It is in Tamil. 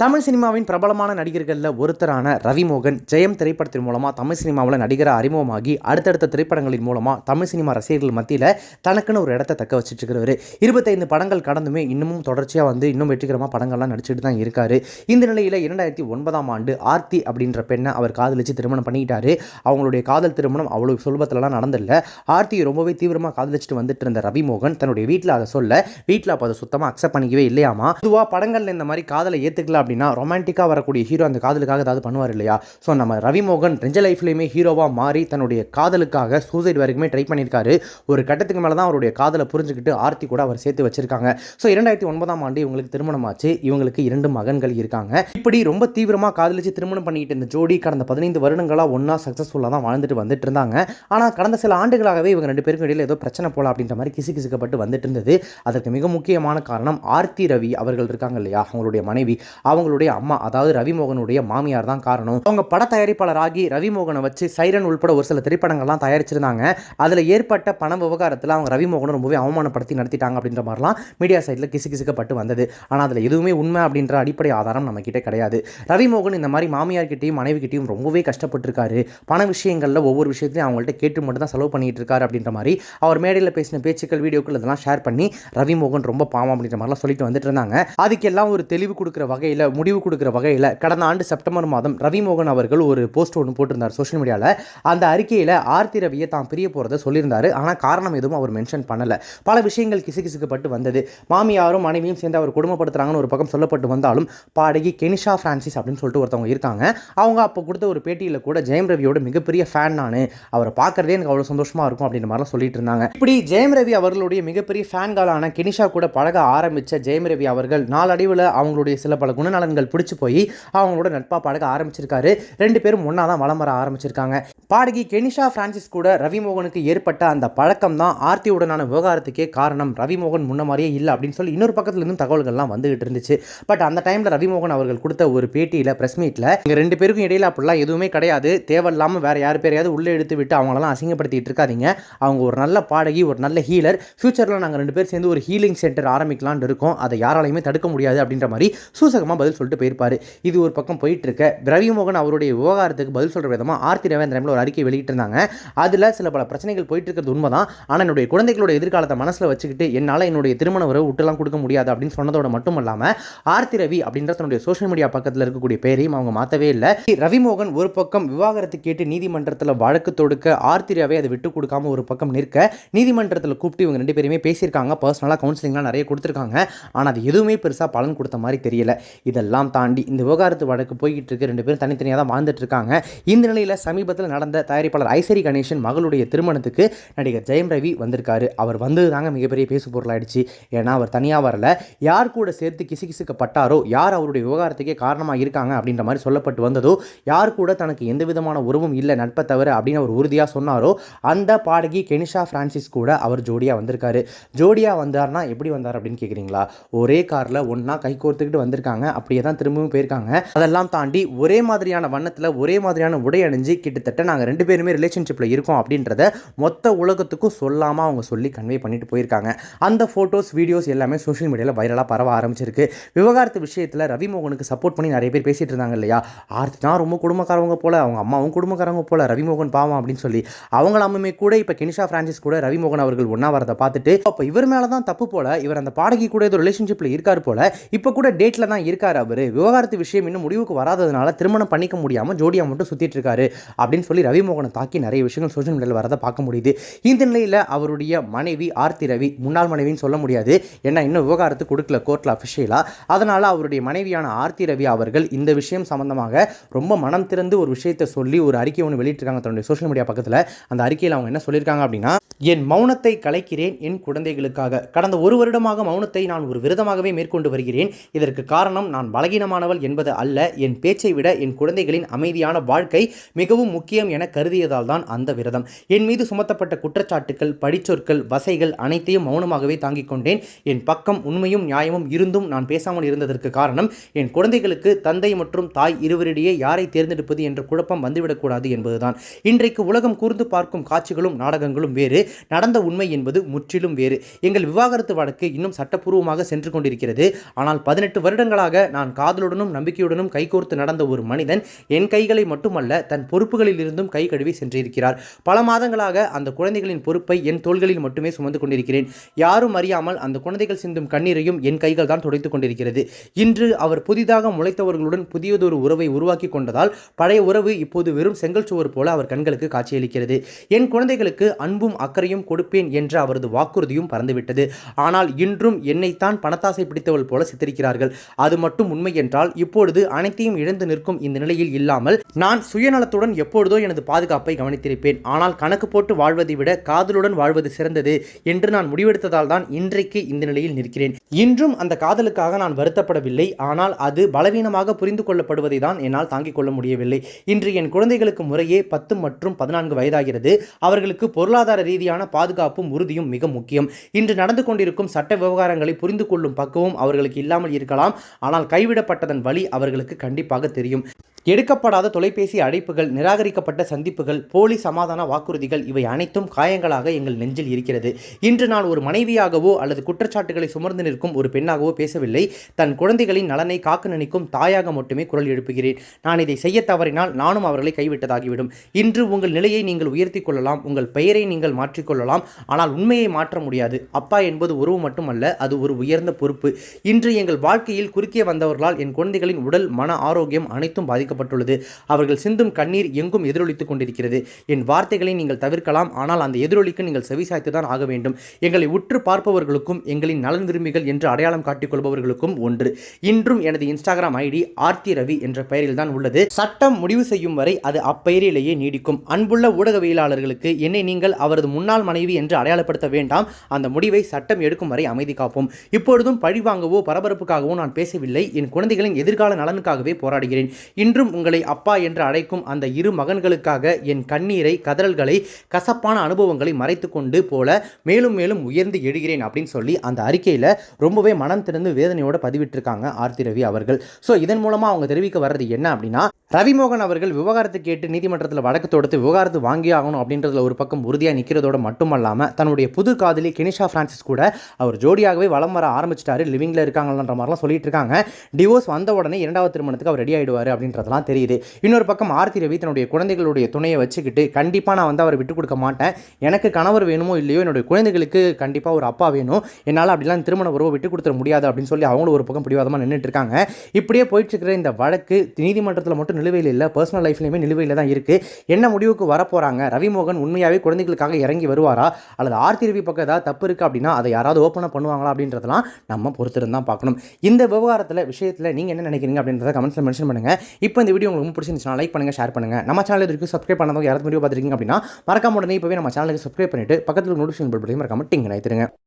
தமிழ் சினிமாவின் பிரபலமான நடிகர்களில் ஒருத்தரான ரவிமோகன் ஜெயம் திரைப்படத்தின் மூலமாக தமிழ் சினிமாவில் நடிகராக அறிமுகமாகி அடுத்தடுத்த திரைப்படங்களின் மூலமாக தமிழ் சினிமா ரசிகர்கள் மத்தியில் தனக்குன்னு ஒரு இடத்த தக்க வச்சுட்டு இருக்கிறவர். இருபத்தைந்து படங்கள் கடந்துமே இன்னமும் தொடர்ச்சியாக வந்து இன்னும் வெற்றிகரமாக படங்கள்லாம் நடிச்சுட்டு தான் இருக்கார். இந்த நிலையில் இரண்டாயிரத்தி ஒன்பதாம் ஆண்டு ஆர்த்தி அப்படின்ற பெண்ணை அவர் காதலிச்சு திருமணம் பண்ணிக்கிட்டாரு. அவங்களுடைய காதல் திருமணம் அவ்வளோ சுலபத்திலலாம் நடந்தில்ல. ஆர்த்தியை ரொம்பவே தீவிரமாக காதலிச்சுட்டு வந்துட்டு இருந்த ரவிமோகன் தன்னுடைய வீட்டில் அதை சொல்ல வீட்டில் அப்போ அதை சுத்தமாக அக்செப்ட் பண்ணிக்கவே இல்லையாமா பொதுவாக படங்களில் இந்த மாதிரி காதலை ஏற்றுக்கலாம் அப்படின்னா ரொமான்டிக்காக வரக்கூடிய ஹீரோ அந்த காதலுக்காக ஏதாவது பண்ணுவார் இல்லையா? ஸோ நம்ம ரவிமோகன் ரெஞ்ச லைஃப்லேயுமே ஹீரோவாக மாறி தன்னுடைய காதலுக்காக சூசைட் வரைக்குமே ட்ரை பண்ணியிருக்காரு. ஒரு கட்டத்துக்கு மேலே தான் அவருடைய காதலை புரிஞ்சுக்கிட்டு ஆர்த்தி கூட அவர் சேர்த்து வச்சிருக்காங்க. ஸோ இரண்டாயிரத்தி ஒன்பதாம் ஆண்டு இவங்களுக்கு திருமணம் ஆச்சு இவங்களுக்கு இரண்டு மகன்கள் இருக்காங்க. இப்படி ரொம்ப தீவிரமாக காதலிச்சு திருமணம் பண்ணிக்கிட்டு இந்த ஜோடி கடந்த பதினைந்து வருடங்களாக ஒன்றா சக்ஸஸ்ஃபுல்லாக தான் வாழ்ந்துட்டு வந்துட்டு இருந்தாங்க. ஆனால் கடந்த சில ஆண்டுகளாகவே இவங்க ரெண்டு பேருக்கும் இடையில் ஏதோ பிரச்சனை போல அப்படின்ற மாதிரி கிசு கிசுக்கப்பட்டு வந்துட்டு இருந்தது. அதற்கு மிக முக்கியமான காரணம் ஆர்த்தி ரவி அவர்கள் இருக்காங்க இல்லையா? அவங்களுடைய மனைவி. அவங்களுடைய அம்மா அதாவது ரவிமோகனுடைய மாமியார் தான் காரணம். அவங்க பட தயாரிப்பாளராகி ரவிமோகனை வச்சு சைரன் உள்பட ஒரு சில திரைப்படங்கள்லாம் தயாரிச்சிருந்தாங்க. அதில் ஏற்பட்ட பண விவகாரத்தில் அவங்க ரவிமோகனை ரொம்பவே அவமானப்படுத்தி நடத்திட்டாங்க அப்படின்ற மாதிரிலாம் மீடியா சைட்டில் கிசுகிசுக்கப்பட்டு வந்தது. ஆனால் அதில் எதுவுமே உண்மை அப்படின்ற அடிப்படை ஆதாரம் நம்ம கிடையாது. ரவிமோகன் இந்த மாதிரி மாமியார்கிட்டையும் மனைவிக்கிட்டையும் ரொம்பவே கஷ்டப்பட்டிருக்காரு. பண விஷயங்களில் ஒவ்வொரு விஷயத்தையும் அவங்கள்ட்ட கேட்டு மட்டும் தான் செலவு பண்ணிட்டு இருக்காரு அப்படின்ற மாதிரி அவர் மேடையில் பேசின பேச்சுக்கள் வீடியோக்கள் இதெல்லாம் ஷேர் பண்ணி ரவிமோகன் ரொம்ப பாவம் அப்படின்ற மாதிரிலாம் சொல்லிட்டு வந்துட்டு இருந்தாங்க. அதுக்கெல்லாம் ஒரு தெளிவு கொடுக்குற வகையில் முடிவு கொடுக்குற வகையில் கடந்த ஆண்டு செப்டம்பர் மாதம் ரவிமோகன் அவர்கள் ஒரு போஸ்ட் ஒன்று போட்டிருந்தார் சோஷியல் மீடியாவில் அந்த அறிக்கையில் ஆர்த்தி ரவியை தான் பிரிய போகிறத சொல்லியிருந்தார். ஆனால் காரணம் எதுவும் அவர் மென்ஷன் பண்ணலை. பல விஷயங்கள் கிசுகிசுக்கப்பட்டு வந்தது. மாமியாரும் மனைவியும் சேர்ந்து அவர் குடும்பப்படுத்துகிறாங்கன்னு ஒரு பக்கம் சொல்லப்பட்டு வந்தாலும் பாடகி கெனிஷா ஃப்ரான்சிஸ் அப்படின்னு சொல்லிட்டு ஒருத்தவங்க இருக்காங்க. அவங்க அப்போ கொடுத்த ஒரு பேட்டியில் கூட ஜெயம் ரவியோட மிகப்பெரிய ஃபேன் நான். அவரை பார்க்கறதே எனக்கு அவ்வளோ சந்தோஷமாக இருக்கும் அப்படின்ற மாதிரிலாம் சொல்லிட்டு இருந்தாங்க. இப்படி ஜெயம் ரவி அவர்களுடைய மிகப்பெரிய ஃபேன்களான கெனிஷா கூட பழக ஆரம்பித்த ஜெயம் ரவி அவர்கள் நாளடைவில் அவங்களுடைய சில பல நலன்கள் பிடிச்சி போய் அவங்களோட நட்பாக பழக ஆரம்பிச்சிருக்காரு. ரெண்டு பேரும் ஒன்றா தான் வலம் வர ஆரம்பிச்சிருக்காங்க. பாடகி கெனிஷா பிரான்சிஸ் கூட ரவிமோகனுக்கு ஏற்பட்ட அந்த பழக்கம் தான் ஆர்த்தியுடனான விவகாரத்துக்கே காரணம். ரவிமோகன் முன்ன மாதிரியே இல்லை அப்படின்னு சொல்லி இன்னொரு பக்கத்துலேருந்து தகவல்கள்லாம் வந்துகிட்டு இருந்துச்சு. பட் அந்த டைமில் ரவிமோகன் அவர்கள் கொடுத்த ஒரு பேட்டியில் ப்ரெஸ் மீட்டில் இங்கே ரெண்டு பேருக்கும் இடையில் அப்படிலாம் எதுவுமே கிடையாது. தேவையில்லாமல் வேற யார் பேரையாவது உள்ளே எடுத்து விட்டு அவங்களெல்லாம் அசிங்கப்படுத்திட்டு இருக்காதீங்க. அவங்க ஒரு நல்ல பாடகி ஒரு நல்ல ஹீலர் ஃபியூச்சரில் நாங்கள் ரெண்டு பேர் சேர்ந்து ஒரு ஹீலிங் சென்டர் ஆரம்பிக்கலாம்னு இருக்கோம். அதை யாராலையுமே தடுக்க முடியாது அப்படின்ற மாதிரி சூசகமாக பதில் சொல்லிட்டு போயிருப்பாரு. இது ஒரு பக்கம் போயிட்டு இருக்க ரவிமோகன் அவருடைய விவகாரத்துக்கு பதில் சொல்கிற விதமாக ஆர்த்தி ரவேந்திரமில் ஒரு அறிக்கை வெளியிட்டிருந்தாங்க. அதில் சில பல பிரச்சனைகள் போயிட்டு இருக்கிறது உண்மைதான். ஆனால் என்னுடைய குழந்தைகளோட எதிர்காலத்தை மனசில் வச்சுக்கிட்டு என்னால் என்னுடைய திருமண உறவு விட்டுலாம் கொடுக்க முடியாது அப்படின்னு சொன்னதோட மட்டும் இல்லாமல் ஆர்த்தி ரவி அப்படின்ற தன்னுடைய சோஷியல் மீடியா பக்கத்தில் இருக்கக்கூடிய பேரையும் அவங்க மாற்றவே இல்லை. ரவிமோகன் ஒரு பக்கம் விவாகரத்து கேட்டு நீதிமன்றத்தில் வழக்கு தொடுக்க ஆர்த்தி ரவி அதை விட்டு கொடுக்காம ஒரு பக்கம் நிற்க நீதிமன்றத்தில் கூப்பிட்டு இவங்க ரெண்டு பேருமே பேசியிருக்காங்க. பர்சனலாக கவுன்சிலிங்லாம் நிறைய கொடுத்துருக்காங்க. ஆனால் அது எதுவுமே பெருசாக பலன் கொடுத்த மாதிரி தெரியல. இதெல்லாம் தாண்டி இந்த விவகாரத்து வழக்கு போய்கிட்டு இருக்கு. ரெண்டு பேரும் தனித்தனியாக தான் வாழ்ந்துட்டு இருக்காங்க இந்த நிலையில் சமீபத்தில் நடந்த தயாரிப்பாளர் ஐசரி கணேசன் மகளுடைய திருமணத்துக்கு நடிகர் ஜெயம் ரவி வந்திருக்காரு. அவர் வந்தது தாங்க மிகப்பெரிய பேசு பொருளாயிடுச்சு. ஏன்னா அவர் தனியாக வரல. யார் கூட சேர்த்து கிசுகிசுக்கப்பட்டாரோ யார் அவருடைய விவகாரத்துக்கே காரணமாக இருக்காங்க அப்படின்ற மாதிரி சொல்லப்பட்டு வந்ததோ யார் கூட தனக்கு எந்த விதமான உறவும் இல்லை நட்பை தவிர அப்படின்னு அவர் உறுதியாக சொன்னாரோ அந்த பாடகி கெனிஷா ஃப்ரான்சிஸ் கூட அவர் ஜோடியாக வந்திருக்காரு. ஜோடியாக வந்தார்னா எப்படி வந்தார் அப்படின்னு கேட்குறீங்களா ஒரே காரில் ஒன்றா கை கோர்த்துக்கிட்டு வந்திருக்காங்க. அப்படியே தான் திரும்பவும் போயிருக்காங்க. அதெல்லாம் தாண்டி ஒரே மாதிரியான வண்ணத்தில் ஒரே மாதிரியான உடை அணிஞ்சு கிட்டத்தட்ட நாங்கள் ரெண்டு பேருமே ரிலேஷன்ஷிப்பில் இருக்கோம் அப்படின்றத மொத்த உலகத்துக்கும் சொல்லாமல் அவங்க சொல்லி கன்வே பண்ணிட்டு போயிருக்காங்க. அந்த ஃபோட்டோஸ் வீடியோஸ் எல்லாமே சோஷியல் மீடியாவில் வைரலாக பரவ ஆரம்பிச்சிருக்கு. விவகாரத்து விஷயத்தில் ரவிமோகனுக்கு சப்போர்ட் பண்ணி நிறைய பேர் பேசிட்டு இருந்தாங்க இல்லையா? ஆர்த்தி தான் ரொம்ப குடும்பக்காரவங்க போல அவங்க அம்மாவும் குடும்பக்காரவங்க போல ரவிமோகன் பாவம் அப்படின்னு சொல்லி. அவங்களாமே கூட இப்போ கெனிஷா பிரான்சிஸ் கூட ரவிமோகன் அவர்கள் ஒன்றா வரதை பார்த்துட்டு அப்போ இவர் மேலே தான் தப்பு போல இவர் அந்த பாடகி கூட ஏதோ ரிலேஷன்ஷிப்பில் இருக்கார் போல இப்போ கூட டேட்டில் தான் இருக்கார் அவர். விவகாரத்து விஷயம் இன்னும் முடிவுக்கு வராததுனால திருமணம் பண்ணிக்க முடியாமல் ஜோடியாக மட்டும் சுற்றிட்டு இருக்காரு அப்படின்னு சொல்லி ரவிமோகனை தாக்கி நிறைய விஷயங்கள் சோஷியல் மீடியாவில் வரதை பார்க்க முடியுது. இந்த நிலையில் அவருடைய மனைவி ஆர்த்தி ரவி முன்னாள் மனைவின்னு சொல்ல முடியாது. ஏன்னா இன்னும் விவகாரத்து கொடுக்கல கோர்ட்டில் அஃபிஷியலாக அதனால் அவருடைய மனைவியான ஆர்த்தி ரவி அவர்கள் இந்த விஷயம் சம்பந்தமாக ரொம்ப மனம் திறந்து ஒரு விஷயத்தை சொல்லி ஒரு அறிக்கை ஒன்று வெளியிட்டிருக்காங்க தன்னுடைய சோஷியல் மீடியா பக்கத்தில். அந்த அறிக்கையில் அவங்க என்ன சொல்லியிருக்காங்க அப்படின்னா என் மௌனத்தை கலைக்கிறேன் என் குழந்தைகளுக்காக. கடந்த ஒரு வருடமாக மௌனத்தை நான் ஒரு விரதமாகவே மேற்கொண்டு வருகிறேன். இதற்கு காரணம் நான் பலகீனமானவள் என்பது அல்ல. என் பேச்சை விட என் குழந்தைகளின் அமைதியான வாழ்க்கை மிகவும் முக்கியம் என கருதியதால் தான் அந்த விரதம். என் மீது சுமத்தப்பட்ட குற்றச்சாட்டுக்கள் படிச்சொற்கள் வசைகள் அனைத்தையும் மௌனமாகவே தாங்கிக் கொண்டேன். என் பக்கம் உண்மையும் நியாயமும் இருந்தும் நான் பேசாமல் இருந்ததற்கு காரணம் என் குழந்தைகளுக்கு தந்தை மற்றும் தாய் இருவரிடையே யாரை தேர்ந்தெடுப்பது என்ற குழப்பம் வந்துவிடக்கூடாது என்பதுதான். இன்றைக்கு உலகம் கூர்ந்து பார்க்கும் காட்சிகளும் நாடகங்களும் வேறு நடந்த உண்மை என்பது முற்றிலும் வேறு. எங்கள் விவாகரத்து வழக்கு இன்னும் சட்டப்பூர்வமாக சென்று கொண்டிருக்கிறது. ஆனால் பதினெட்டு வருடங்களாக நான் காதலுடனும் நம்பிக்கையுடனும் கைகோர்த்து நடந்த ஒரு மனிதன் என் கைகளை மட்டுமல்ல தன் பொறுப்புகளில் இருந்தும் கை கழுவி சென்றிருக்கிறார். பல மாதங்களாக அந்த குழந்தைகளின் பொறுப்பை என் தோள்களில் மட்டுமே சுமந்து கொண்டிருக்கிறேன். யாரும் அறியாமல் அந்த குழந்தைகள் சிந்தும் கண்ணீரையும் என் கைகள் தான் துடைத்துக் கொண்டிருக்கிறது. இன்று அவர் புதிதாக முளைத்தவர்களுடன் புதியதொரு உறவை உருவாக்கி கொண்டதால் பழைய உறவு இப்போது வெறும் செங்கல் சுவர் போல அவர் கண்களுக்கு காட்சியளிக்கிறது. என் குழந்தைகளுக்கு அன்பும் அக்கறையும் கொடுப்பேன் என்ற அவரது வாக்குறுதியும் பறந்துவிட்டது. ஆனால் இன்றும் என்னைத்தான் பணத்தாசை பிடித்தவள் போல சித்தரிக்கிறார்கள். அது மட்டும் மட்டும் உண்மை என்றால் இப்பொழுது அனைத்தையும் இழந்து நிற்கும் இந்த நிலையில் இல்லாமல் நான் சுயநலத்துடன் எப்பொழுதோ எனது பாதுகாப்பை கவனித்திருப்பேன். ஆனால் கணக்கு போட்டு வாழ்வதை விட காதலுடன் வாழ்வது சிறந்தது என்று நான் முடிவெடுத்ததால் தான் இன்றைக்கு இந்த நிலையில் நிற்கிறேன். இன்றும் அந்த காதலுக்காக நான் வருத்தப்படவில்லை. ஆனால் அது பலவீனமாக புரிந்து கொள்ளப்படுவதை தான் என்னால் தாங்கிக் கொள்ள முடியவில்லை. இன்று என் குழந்தைகளுக்கு முறையே பத்து மற்றும் பதினான்கு வயதாகிறது. அவர்களுக்கு பொருளாதார ரீதியான பாதுகாப்பும் உறுதியும் மிக முக்கியம். இன்று நடந்து கொண்டிருக்கும் சட்ட விவகாரங்களை புரிந்து கொள்ளும் பக்குவம் அவர்களுக்கு இல்லாமல் இருக்கலாம். ஆனால் கைவிடப்பட்டதன் வழி அவர்களுக்கு கண்டிப்பாக தெரியும். எடுக்கப்படாத தொலைபேசி அழைப்புகள் நிராகரிக்கப்பட்ட சந்திப்புகள் போலி சமாதான வாக்குறுதிகள் இவை அனைத்தும் காயங்களாக எங்கள் நெஞ்சில் இருக்கிறது. இன்று நான் ஒரு மனைவியாகவோ அல்லது குற்றச்சாட்டுகளை சுமர்ந்து நிற்கும் ஒரு பெண்ணாகவோ பேசவில்லை. தன் குழந்தைகளின் நலனை காக்க நினைக்கும் தாயாக மட்டுமே குரல் எழுப்புகிறேன். நான் இதை செய்ய தவறினால் நானும் அவர்களை கைவிட்டதாகிவிடும். இன்று உங்கள் நிலையை நீங்கள் உயர்த்தி கொள்ளலாம். உங்கள் பெயரை நீங்கள் மாற்றிக்கொள்ளலாம் ஆனால் உண்மையை மாற்ற முடியாது. அப்பா என்பது உறவு மட்டுமல்ல அது ஒரு உயர்ந்த பொறுப்பு. இன்று எங்கள் வாழ்க்கையில் குறுக்கே வந்தவர்களால் என் குழந்தைகளின் உடல் மன ஆரோக்கியம் அனைத்தும் பாதிக்கப்பட்டுள்ளது. அவர்கள் சிந்தும் கண்ணீர் எங்கும் எதிரொலித்துக் கொண்டிருக்கிறது. என் வார்த்தைகளை நீங்கள் தவிர்க்கலாம் ஆனால் அந்த எதிரொலிக்கு நீங்கள் செவிசாய்த்து தான் ஆக வேண்டும். எங்களை உற்று பார்ப்பவர்களுக்கும் எங்களின் நலன் விரும்பிகள் என்று அடையாளம் காட்டிக் கொள்பவர்களுக்கும் ஒன்று. இன்றும் எனது இன்ஸ்டாகிராம் ஐடி ஆர்த்தி ரவி என்ற பெயரில் தான் உள்ளது. சட்டம் முடிவு செய்யும் வரை அது அப்பெயரிலேயே நீடிக்கும். அன்புள்ள ஊடகவியலாளர்களுக்கு என்னை நீங்கள் அவரது முன்னாள் மனைவி என்று அடையாளப்படுத்த வேண்டாம். அந்த முடிவை சட்டம் எடுக்கும் வரை அமைதி காப்போம். இப்பொழுதும் பழிவாங்கவோ பரபரப்புக்காகவோ நான் பேசவில்லை. என் குழந்தைகளின் எதிர்கால நலனுக்காகவே போராடுகிறேன். இன்றும் உங்களை அப்பா என்று அழைக்கும் அந்த இரு மகன்களுக்காக என் கண்ணீரை கதறல்களை கசப்பான அனுபவங்களை மறைத்து கொண்டு போல மேலும் மேலும் உயர்ந்து எழுகிறேன் அப்படின்னு சொல்லி அந்த அறிக்கையில் ரொம்பவே மனம் திறந்து வேதனையோட பதிவிட்டிருக்காங்க ஆர்த்தி ரவி அவர்கள். ஸோ இதன் மூலமாக அவங்க தெரிவிக்க வர்றது என்ன அப்படின்னா ரவிமோகன் அவர்கள் விவகாரத்தை கேட்டு நீதிமன்றத்தில் வழக்கு தொடுத்து விவகாரத்தை வாங்கி ஆகணும் அப்படின்றதுல ஒரு பக்கம் உறுதியாக நிற்கிறதோட மட்டுமல்லாமல் தன்னுடைய புது காதலி கெனிஷா ஃப்ரான்சிஸ் கூட அவர் ஜோடியாகவே வளம் வர ஆரம்பிச்சிட்டாரு. லிவிங்கில் இருக்காங்கன்ற மாதிரிலாம் சொல்லிட்டு இருக்காங்க. டிவோர்ஸ் வந்த உடனே இரண்டாவது திருமணத்துக்கு அவர் ரெடி ஆகிடுவார் அப்படின்றதெல்லாம் தெரியுது. இன்னொரு பக்கம் ஆர்த்தி ரவி தன்னுடைய குழந்தைகளுடைய துணையை வச்சுக்கிட்டு கண்டிப்பாக நான் வந்து அவரை விட்டு கொடுக்க மாட்டேன். எனக்கு கணவர் வேணுமோ இல்லையோ என்னுடைய குழந்தைகளுக்கு கண்டிப்பாக ஒரு அப்பா வேணும். என்னால் அப்படிலாம் திருமண உறவை விட்டு கொடுத்துட முடியாது. அப்படின்னு சொல்லி அவங்களும் ஒரு பக்கம் பிடிவாதமாக நின்றுட்டு இருக்காங்க. இப்படியே போயிட்டு இருக்கிற இந்த வழக்கு நீதிமன்றத்தில் மட்டும் நிலுவையில் இல்லை. பர்சனல் லைஃப்லையுமே நிலுவையில் தான் இருக்குது என்ன முடிவுக்கு வரப்போகிறாங்க ரவிமோகன் உண்மையாகவே குழந்தைகளுக்காக இறங்கி வருவாரா? அல்லது ஆர்த்தி ரவி பக்கம் ஏதாவது தப்பு இருக்குது அப்படின்னா அதை யாராவது ஓப்பனாக பண்ணுவாங்களா அப்படின்றதெல்லாம் நம்ம பொறுத்திருந்து தான் பார்க்கணும். இந்த விவகாரத்தில் விஷயத்தில் நீங்கள் என்ன நினைக்கிறீங்க அப்படின்றத கமெண்ட்ஸில் மென்ஷன் பண்ணுங்கள் இப்போ இந்த வீடியோ உங்களுக்கு ரொம்ப பிடிச்சிருந்துச்சுன்னா லைக் பண்ணுங்கள் ஷேர் பண்ணுங்கள் நம்ம சேனல் இருக்குது சப்ஸ்கிரைப் பண்ணாதவங்க யாராவது வீடியோ பார்த்துருக்கீங்க அப்படின்னா மறக்காம உடனே இப்போவே நம்ம சேனலுக்கு சப்ஸ்கிரைப் பண்ணிட்டு பக்கத்தில் நோட்டிஃபிகேஷன் பெல் பட்டையும் மறக்காமல் டிங்க நினைத்துருங்க